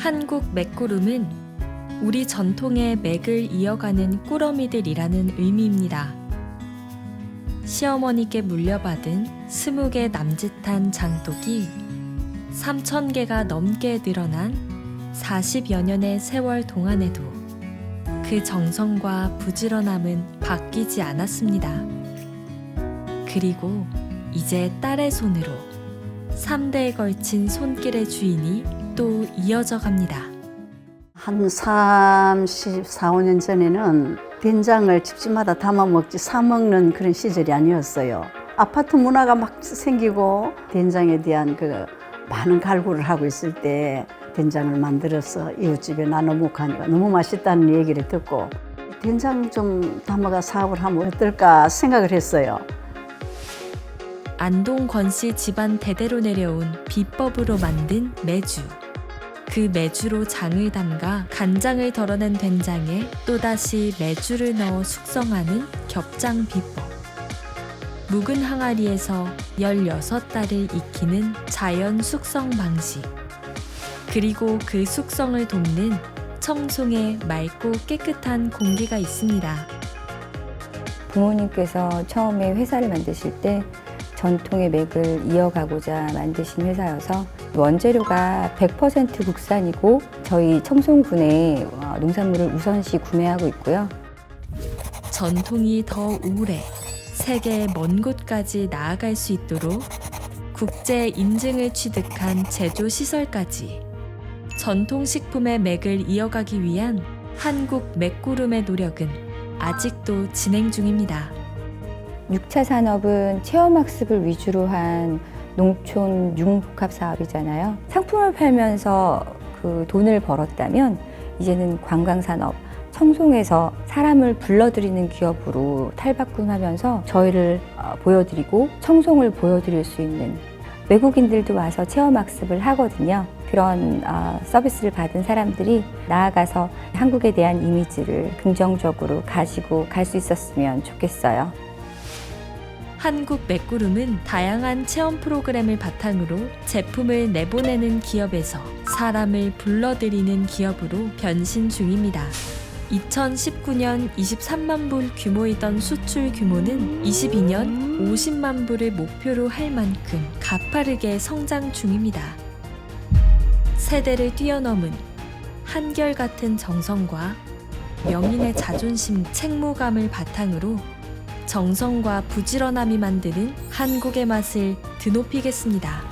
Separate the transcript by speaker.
Speaker 1: 한국 맥구름은 우리 전통의 맥을 이어가는 꾸러미들이라는 의미입니다. 시어머니께 물려받은 스무 개 남짓한 장독이 3천 개가 넘게 늘어난 40여 년의 세월 동안에도 그 정성과 부지런함은 바뀌지 않았습니다. 그리고 이제 딸의 손으로 3대에 걸친 손길의 주인이 또 이어져 갑니다.
Speaker 2: 한 34, 5년 전에는 된장을 집집마다 담아 먹지 사 먹는 그런 시절이 아니었어요. 아파트 문화가 막 생기고 된장에 대한 그 많은 갈구를 하고 있을 때 된장을 만들어서 이웃집에 나눠 먹으니까 너무 맛있다는 얘기를 듣고 된장 좀 담아가 사업을 하면 어떨까 생각을 했어요.
Speaker 1: 안동 권 씨 집안 대대로 내려온 비법으로 만든 매주. 그 매주로 장을 담가 간장을 덜어낸 된장에 또다시 매주를 넣어 숙성하는 겹장 비법. 묵은 항아리에서 16달을 익히는 자연 숙성 방식. 그리고 그 숙성을 돕는 청송의 맑고 깨끗한 공기가 있습니다.
Speaker 3: 부모님께서 처음에 회사를 만드실 때 전통의 맥을 이어가고자 만드신 회사여서 원재료가 100% 국산이고 저희 청송군에 어, 농산물을 우선시 구매하고 있고요.
Speaker 1: 전통이 더 오래 세계의 먼 곳까지 나아갈 수 있도록 국제 인증을 취득한 제조 시설까지 전통 식품의 맥을 이어가기 위한 한국 맥구름의 노력은 아직도 진행 중입니다.
Speaker 3: 6차 산업은 체험학습을 위주로 한 농촌 융복합 사업이잖아요. 상품을 팔면서 그 돈을 벌었다면 이제는 관광산업, 청송에서 사람을 불러들이는 기업으로 탈바꿈하면서 저희를 어, 보여드리고 청송을 보여드릴 수 있는 외국인들도 와서 체험학습을 하거든요. 그런 어, 서비스를 받은 사람들이 나아가서 한국에 대한 이미지를 긍정적으로 가지고 갈 수 있었으면 좋겠어요.
Speaker 1: 한국 맥구름은 다양한 체험 프로그램을 바탕으로 제품을 내보내는 기업에서 사람을 불러들이는 기업으로 변신 중입니다. 2019년 23만 불 규모이던 수출 규모는 22년 50만 불을 목표로 할 만큼 가파르게 성장 중입니다. 세대를 뛰어넘은 한결같은 정성과 명인의 자존심, 책무감을 바탕으로 정성과 부지런함이 만드는 한국의 맛을 드높이겠습니다.